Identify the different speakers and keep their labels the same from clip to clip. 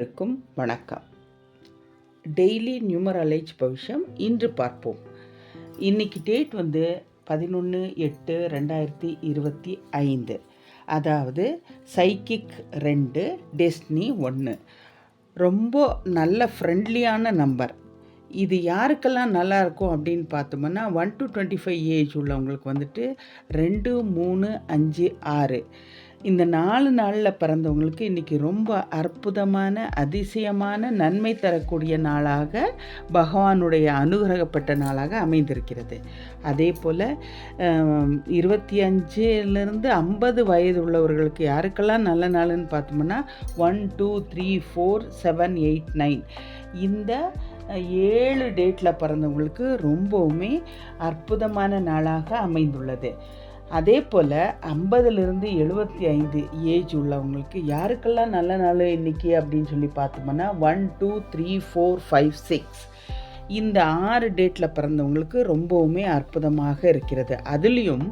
Speaker 1: இருக்கும் வணக்கம். Daily numerology பவிஷம் இன்று பார்ப்போம். இன்னைக்கு டேட் வந்து பதினொன்று எட்டு ரெண்டாயிரத்தி இருபத்தி ஐந்து. அதாவது சைக்கிக் ரெண்டு டெஸ்னி ஒன்று ரொம்ப நல்ல ஃப்ரெண்ட்லியான நம்பர் இது யாருக்கெல்லாம் நல்லா இருக்கும் அப்படின்னு பார்த்தோம்னா one to twenty five age உள்ளவங்களுக்கு வந்துட்டு ரெண்டு மூணு அஞ்சு ஆறு. இந்த நாலு நாளில் பிறந்தவங்களுக்கு இன்றைக்கி ரொம்ப அற்புதமான அதிசயமான நன்மை தரக்கூடிய நாளாக பகவானுடைய அனுகிரகப்பட்ட நாளாக அமைந்திருக்கிறது. அதே போல் இருபத்தி அஞ்சுலேருந்து ஐம்பது வயது உள்ளவர்களுக்கு யாருக்கெல்லாம் நல்ல நாளுன்னு பார்த்தோம்னா one two three four seven eight nine. இந்த ஏழு டேட்டில் பிறந்தவங்களுக்கு ரொம்பவுமே அற்புதமான நாளாக அமைந்துள்ளது. அதே போல் ஐம்பதுலேருந்து எழுபத்தி ஐந்து ஏஜ் உள்ளவங்களுக்கு யாருக்கெல்லாம் நல்ல நாள் இன்றைக்கி அப்படின்னு சொல்லி பார்த்தோம்னா one two three four five six இந்த ஆறு டேட்டில் பிறந்தவங்களுக்கு ரொம்பவுமே அற்புதமாக இருக்கிறது. அதுலேயும்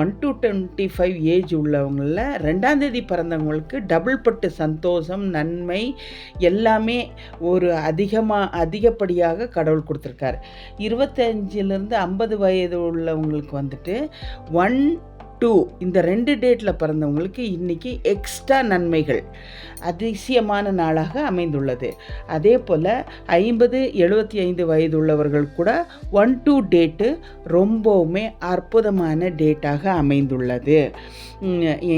Speaker 1: one to twenty five age உள்ளவங்களில் ரெண்டாந்தேதி பிறந்தவங்களுக்கு டபுள் பட்டு சந்தோஷம் நன்மை எல்லாமே ஒரு அதிகமாக அதிகப்படியாக கடவுள் கொடுத்துருக்காரு. இருபத்தஞ்சிலேருந்து ஐம்பது வயது உள்ளவங்களுக்கு வந்துட்டு ஒன் டூ இந்த ரெண்டு டேட்டில் பிறந்தவங்களுக்கு இன்றைக்கி எக்ஸ்ட்ரா நன்மைகள் அதிசயமான நாளாக அமைந்துள்ளது. அதே போல் ஐம்பது எழுபத்தி ஐந்து வயது உள்ளவர்கள் கூட ஒன் டூ டேட்டு ரொம்பவுமே அற்புதமான டேட்டாக அமைந்துள்ளது.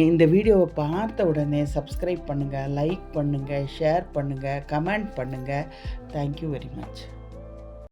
Speaker 1: இந்த வீடியோவை பார்த்த உடனே சப்ஸ்கிரைப் பண்ணுங்கள் லைக் பண்ணுங்கள் ஷேர் பண்ணுங்கள் கமெண்ட் பண்ணுங்கள் தேங்க்யூ வெரி மச்